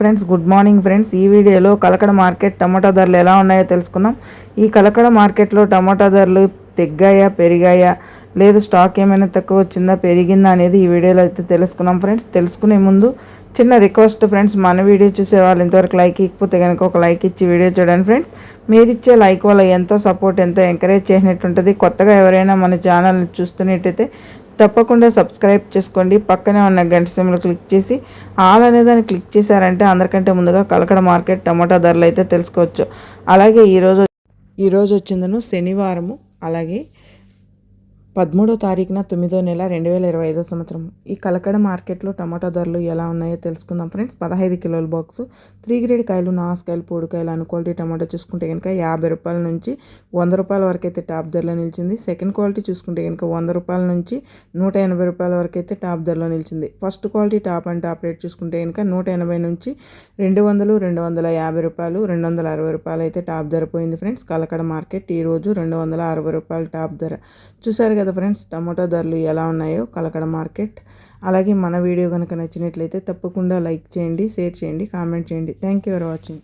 Friends good morning friends. ఈ వీడియోలో Kalakada market టమాటా ధరలు ఎలా ఉన్నాయో తెలుసుకుందాం. ఈ కలకడ మార్కెట్లో టమాటా ధరలు తెగ్గాయా పెరిగాయా? లేదు స్టాక్ ఏమైనా తక్కువ వచ్చిందా పెరిగిందా అనేది ఈ వీడియోలో అయితే తెలుసుకున్నాం ఫ్రెండ్స్. తెలుసుకునే ముందు చిన్న రిక్వెస్ట్ ఫ్రెండ్స్ మన వీడియో చూసే వాళ్ళు ఇంతవరకు లైక్ ఇకపోతే కనుక ఒక లైక్ ఇచ్చి వీడియో చూడండి ఫ్రెండ్స్. మీరు ఇచ్చే లైక్ వల్ల ఎంతో సపోర్ట్ ఎంతో ఎంకరేజ్ చేసినట్టు ఉంటుంది కొత్తగా ఎవరైనా మన ఛానల్ని చూస్తున్నట్టయితే తప్పకుండా సబ్స్క్రైబ్ చేసుకోండి. పక్కనే ఉన్న గంట సింబల్ క్లిక్ చేసి ఆల్ అనే దాన్ని క్లిక్ చేశారంటే అందరికంటే ముందుగా కలకడ మార్కెట్ టమాటా ధరలు అయితే తెలుసుకోవచ్చు. అలాగే ఈరోజు ఈరోజు వచ్చిందను శనివారము. అలాగే పదమూడో తారీఖున తొమ్మిదో నెల రెండు వేల ఇరవై ఐదో సంవత్సరం. ఈ కలకడ మార్కెట్లో టమాటో ధరలు ఎలా ఉన్నాయో తెలుసుకుందాం ఫ్రెండ్స్. పదహైదు కిలోల బాక్స్ త్రీ గ్రేడ్ కాయలు నాసుకాయలు పొడికాయలు అను క్వాలిటీ టమాటో చూసుకుంటే కనుక యాభై రూపాయల నుంచి వంద రూపాయల వరకు అయితే టాప్ ధరలో నిలిచింది. సెకండ్ క్వాలిటీ చూసుకుంటే కనుక వంద రూపాయల నుంచి నూట ఎనభై రూపాయల వరకు అయితే టాప్ ధరలో నిలిచింది. First quality top and top rate చూసుకుంటే కనుక నూట ఎనభై నుంచి రెండు వందలు రెండు వందల యాభై రూపాయలు రెండు వందల అరవై రూపాయలు అయితే టాప్ ధర పోయింది ఫ్రెండ్స్. కలకడ మార్కెట్ ఈరోజు రెండు వందల అరవై రూపాయలు టాప్ ధర. చూసారు కదా ఫ్రెండ్స్ టమాటో ధరలు ఎలా ఉన్నాయో కలకడ మార్కెట్. అలాగే మన వీడియో కనుక నచ్చినట్లయితే తప్పకుండా లైక్ చేయండి షేర్ చేయండి కామెంట్ చేయండి. Thank you for watching